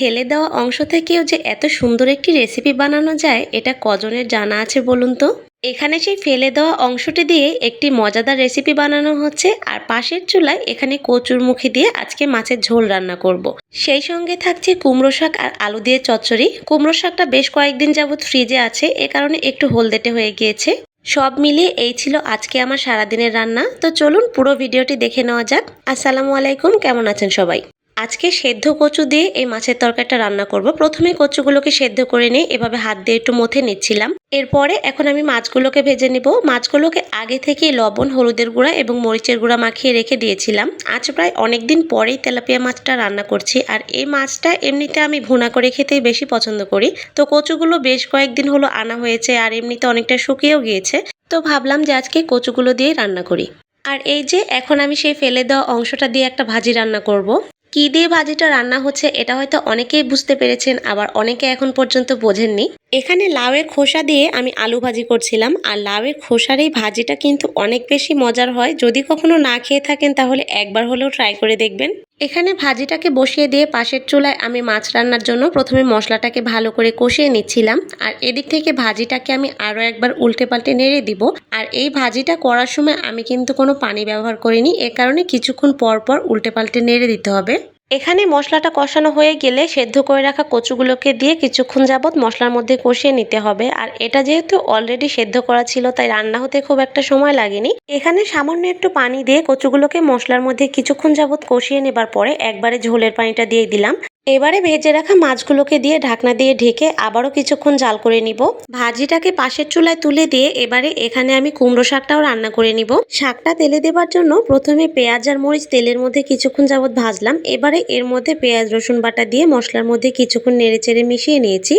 ফেলে দেওয়া অংশ থেকেও যে এত সুন্দর একটি রেসিপি বানানো যায়, এটা কজনের জানা আছে বলুন তো? এখানে সেই ফেলে দেওয়া অংশটি দিয়ে একটি মজাদার রেসিপি বানানো হচ্ছে আর পাশের চুলায় এখানে কচুর মুখি দিয়ে আজকে মাছের ঝোল রান্না করব। সেই সঙ্গে থাকছে কুমড়ো শাক আর আলু দিয়ে চচ্চড়ি। কুমড়ো শাকটা বেশ কয়েকদিন যাবৎ ফ্রিজে আছে, এ কারণে একটু হলদেটে হয়ে গিয়েছে। সব মিলিয়ে এই ছিল আজকে আমার সারাদিনের রান্না। তো চলুন পুরো ভিডিওটি দেখে নেওয়া যাক। আসসালামু আলাইকুম, কেমন আছেন সবাই? আজকে সেদ্ধ কচু দিয়ে এই মাছের তরকারিটা রান্না করব। প্রথমে কচুগুলোকে সেদ্ধ করে নিয়ে এভাবে হাত দিয়ে একটু মথে নিচ্ছিলাম। এরপরে এখন আমি মাছগুলোকে ভেজে নিব। মাছগুলোকে আগে থেকে লবণ, হলুদের গুঁড়া এবং মরিচের গুঁড়া মাখিয়ে রেখে দিয়েছিলাম। আজ প্রায় অনেক দিন পরেই তেলাপিয়া মাছটা রান্না করছি আর এই মাছটা এমনিতে আমি ভুনা করে খেতেই বেশি পছন্দ করি। তো কচুগুলো বেশ কয়েকদিন হলো আনা হয়েছে আর এমনিতে অনেকটা শুকিয়েও গিয়েছে। তো ভাবলাম যে আজকে কচুগুলো দিয়েই রান্না করি। আর এই যে এখন আমি সেই ফেলে দেওয়া অংশটা দিয়ে একটা ভাজি রান্না করব। কি দিয়ে ভাজিটা রান্না হচ্ছে এটা হয়তো অনেকেই বুঝতে পেরেছেন, আবার অনেকে এখন পর্যন্ত বোঝেননি। এখানে লাউয়ের খোসা দিয়ে আমি আলু ভাজি করছিলাম, আর লাউয়ের খোসার এই ভাজিটা কিন্তু অনেক বেশি মজার হয়। যদি কখনো না খেয়ে থাকেন তাহলে একবার হলেও ট্রাই করে দেখবেন। এখানে ভাজিটাকে বসিয়ে দিয়ে পাশের চুলায় আমি মাছ রান্নার জন্য প্রথমে মশলাটাকে ভালো করে কষিয়ে নিচ্ছিলাম। আর এদিক থেকে ভাজিটাকে আমি আরও একবার উল্টে পাল্টে নেড়ে দিব। আর এই ভাজিটা করার সময় আমি কিন্তু কোনো পানি ব্যবহার করিনি। এ কারণে কিছুক্ষণ পর পর উল্টে পাল্টে নেড়ে দিতে হবে। এখানে মশলাটা কষানো হয়ে গেলে সেদ্ধ করে রাখা কচুগুলোকে দিয়ে কিছুক্ষণ যাবৎ মশলার মধ্যে কষিয়ে নিতে হবে। আর এটা যেহেতু অলরেডি সেদ্ধ করা ছিল, তাই রান্না হতে খুব একটা সময় লাগেনি। এখানে সামান্য একটু পানি দিয়ে কচুগুলোকে মশলার মধ্যে কিছুক্ষণ যাবৎ কষিয়ে নেবার পরে একবারে ঝোলের পানিটা দিয়ে দিলাম। এবারে ভেজে রাখা মাছগুলোকে দিয়ে ঢাকনা দিয়ে ঢেকে আবারও কিছুক্ষণ জাল করে নিব। ভাজিটাকে পাশের চুলায় তুলে দিয়ে এবারে এখানে আমি কুমড়ো শাকটাও রান্না করে নিব। শাকটা তেলে দেবার জন্য প্রথমে পেঁয়াজ আর মরিচ তেলের মধ্যে কিছুক্ষণ যাবৎ ভাজলাম। এবারে এর মধ্যে পেঁয়াজ, রসুন বাটা দিয়ে মশলার মধ্যে কিছুক্ষণ নেড়ে চেড়ে মিশিয়ে নিয়েছি।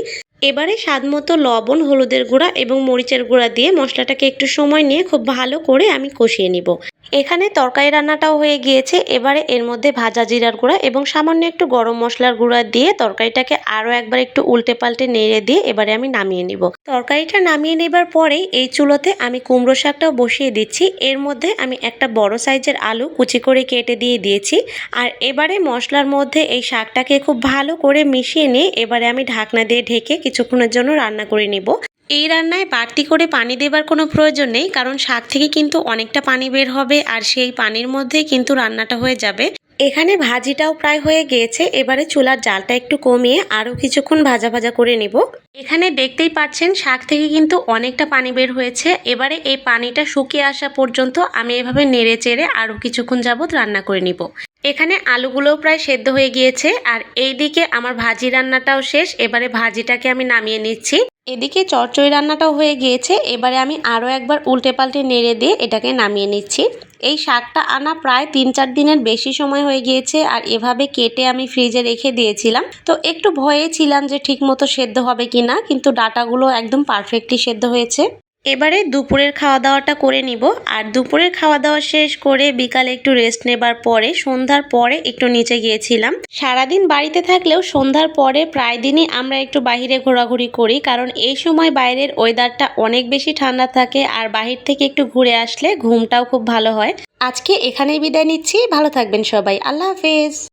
এবারে স্বাদ মতো লবণ, হলুদের গুঁড়া এবং মরিচের গুঁড়া দিয়ে মশলাটাকে একটু সময় নিয়ে খুব ভালো করে আমি কষিয়ে নিব। এখানে তরকারি রান্নাটাও হয়ে গিয়েছে। এবারে এর মধ্যে ভাজা জিরার গুঁড়া এবং সামান্য একটু গরম মশলার গুঁড়া দিয়ে তরকারিটাকে আরও একবার একটু উল্টে পাল্টে নেড়ে দিয়ে এবারে আমি নামিয়ে নিব। তরকারিটা নামিয়ে নেবার পরেই এই চুলোতে আমি কুমড়ো শাকটাও বসিয়ে দিচ্ছি। এর মধ্যে আমি একটা বড় সাইজের আলু কুচি করে কেটে দিয়ে দিয়েছি। আর এবারে মশলার মধ্যে এই শাকটাকে খুব ভালো করে মিশিয়ে নিয়ে এবারে আমি ঢাকনা দিয়ে ঢেকে কিছুক্ষণের জন্য রান্না করে নিব। এই রান্নায় বাড়তি করে পানি দেবার কোনো প্রয়োজন নেই, কারণ শাক থেকে কিন্তু অনেকটা পানি বের হবে আর সেই পানির মধ্যে কিন্তু রান্নাটা হয়ে যাবে। এখানে ভাজিটাও প্রায় হয়ে গিয়েছে, এবারে চুলার জালটা একটু কমিয়ে আরও কিছুক্ষণ ভাজা ভাজা করে নিব। এখানে দেখতেই পাচ্ছেন শাক থেকে কিন্তু অনেকটা পানি বের হয়েছে, এবারে এই পানিটা শুকিয়ে আসা পর্যন্ত আমি এভাবে নেড়ে চেড়ে আরও কিছুক্ষণ যাবৎ রান্না করে নিব। এখানে আলুগুলোও প্রায় সেদ্ধ হয়ে গিয়েছে, আর এই দিকে আমার ভাজি রান্নাটাও শেষ, এবারে ভাজিটাকে আমি নামিয়ে নিচ্ছি। এদিকে চরচই রান্নাটাও হয়ে গিয়েছে। এবারে আমি আরও একবার উল্টে পাল্টে নেড়ে দিয়ে এটাকে নামিয়ে নিচ্ছি। এই শাকটা আনা প্রায় তিন চার দিনের বেশি সময় হয়ে গিয়েছে আর এভাবে কেটে আমি ফ্রিজে রেখে দিয়েছিলাম। তো একটু ভয়ে ছিলাম যে ঠিক মতো সেদ্ধ হবে কি না কিন্তু ডাটাগুলো একদম পারফেক্টলি সেদ্ধ হয়েছে। এবারে দুপুরের খাওয়া দাওয়াটা করে নিব। আর দুপুরের খাওয়া দাওয়া শেষ করে বিকালে একটু রেস্ট নেবার পরে, সন্ধ্যার পরে একটু নিচে গিয়েছিলাম। সারাদিন বাড়িতে থাকলেও সন্ধ্যার পরে প্রায় দিনই আমরা একটু বাহিরে ঘোরাঘুরি করি, কারণ এই সময় বাইরের ওয়েদারটা অনেক বেশি ঠান্ডা থাকে আর বাহির থেকে একটু ঘুরে আসলে ঘুমটাও খুব ভালো হয়। আজকে এখানেই বিদায় নিচ্ছি। ভালো থাকবেন সবাই। আল্লাহ হাফেজ।